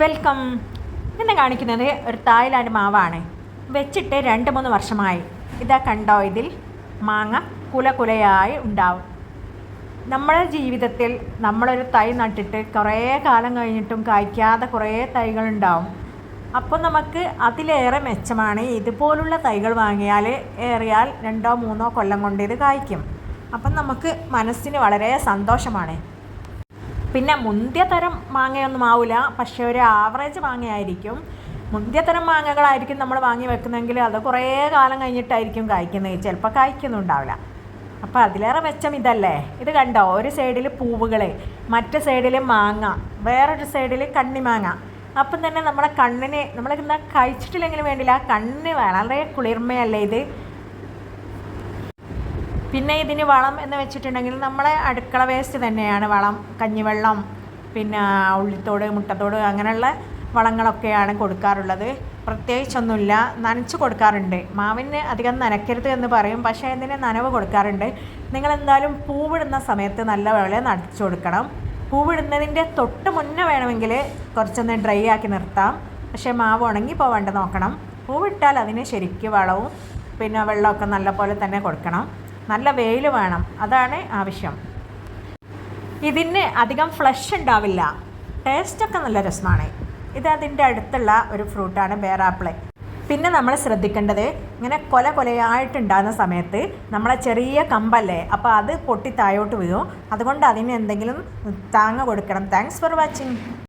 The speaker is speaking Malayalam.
വെൽക്കം. എന്നെ കാണിക്കുന്നത് ഒരു തായ്ലാൻഡ് മാവാണ്. വെച്ചിട്ട് രണ്ട് മൂന്ന് വർഷമായി. ഇതാ കണ്ടോ ഇതിൽ? മാങ്ങ കുല കുലയായി ഉണ്ടാവും. നമ്മുടെ ജീവിതത്തിൽ നമ്മളൊരു തൈ നട്ടിട്ട് കുറേ കാലം കഴിഞ്ഞിട്ടും കായ്ക്കാതെ കുറേ തൈകളുണ്ടാവും അപ്പോൾ നമുക്ക് അതിലേറെ മെച്ചമാണ് ഇതുപോലുള്ള തൈകൾ വാങ്ങിയാൽ ഏറിയാൽ രണ്ടോ മൂന്നോ കൊല്ലം കൊണ്ട് ഇത് കായ്ക്കും. അപ്പം നമുക്ക് മനസ്സിന് വളരെ സന്തോഷമാണ്. പിന്നെ മുന്തിയ തരം മാങ്ങയൊന്നും ആവില്ല പക്ഷെ ഒരു ആവറേജ് മാങ്ങയായിരിക്കും. മുന്തിയ തരം മാങ്ങകളായിരിക്കും നമ്മൾ വാങ്ങി വെക്കുന്നതെങ്കിൽ അത് കുറേ കാലം കഴിഞ്ഞിട്ടായിരിക്കും കായ്ക്കുന്നത്. ചിലപ്പോൾ കായ്ക്കുന്നുണ്ടാവില്ല അപ്പോൾ അതിലേറെ മെച്ചം ഇതല്ലേ? ഇത് കണ്ടോ? ഒരു സൈഡിൽ പൂവുകൾ മറ്റു സൈഡിൽ മാങ്ങ വേറൊരു സൈഡിൽ കണ്ണിമാങ്ങ അപ്പം തന്നെ നമ്മുടെ കണ്ണിന് നമ്മൾ ഇന്ന് കഴിച്ചിട്ടില്ലെങ്കിലും വേണ്ടില്ല. കണ്ണിന് വളരെ കുളിർമയല്ലേ ഇത്? പിന്നെ ഇതിന് വളം എന്ന് വെച്ചിട്ടുണ്ടെങ്കിൽ നമ്മളെ അടുക്കള വേസ്റ്റ് തന്നെയാണ്. വളം കഞ്ഞിവെള്ളം പിന്നെ ഉള്ളിത്തോട് മുട്ടത്തോട് അങ്ങനെയുള്ള വളങ്ങളൊക്കെയാണ് കൊടുക്കാറുള്ളത്. പ്രത്യേകിച്ചൊന്നുമില്ല. നനച്ച് കൊടുക്കാറുണ്ട്. മാവിന് അധികം നനയ്ക്കരുത് എന്ന് പറയും. പക്ഷേ ഇതിന് നനവ് കൊടുക്കാറുണ്ട്. നിങ്ങൾ എന്തായാലും പൂവിടുന്ന സമയത്ത് നല്ലപോലെ നനച്ചു കൊടുക്കണം. പൂവിടുന്നതിന്റെ തൊട്ട് മുന്നേ വേണമെങ്കിൽ കുറച്ചൊന്ന് ഡ്രൈ ആക്കി നിർത്താം. പക്ഷേ മാവ് ഉണങ്ങി പോവേണ്ട നോക്കണം. പൂവിട്ടാൽ അതിന് ശരിക്കും വളവും പിന്നെ വെള്ളമൊക്കെ നല്ല പോലെ തന്നെ കൊടുക്കണം. നല്ല വെയിൽ വേണം അതാണ് ആവശ്യം. ഇതിന് അധികം ഫ്ലഷ് ഉണ്ടാവില്ല. ടേസ്റ്റൊക്കെ നല്ല രസമാണ്. ഇത് അതിന്റെ അടുത്തുള്ള ഒരു ഫ്രൂട്ടാണ് ബേറാപ്പിൾ പിന്നെ നമ്മൾ ശ്രദ്ധിക്കേണ്ടത് ഇങ്ങനെ കൊല കൊലയായിട്ടുണ്ടാകുന്ന സമയത്ത് നമ്മളെ ചെറിയ കമ്പല്ലേ അപ്പോൾ അത് പൊട്ടി താഴോട്ട് വീഴും. അതുകൊണ്ട് അതിന് എന്തെങ്കിലും താങ്ങ കൊടുക്കണം. Thanks for watching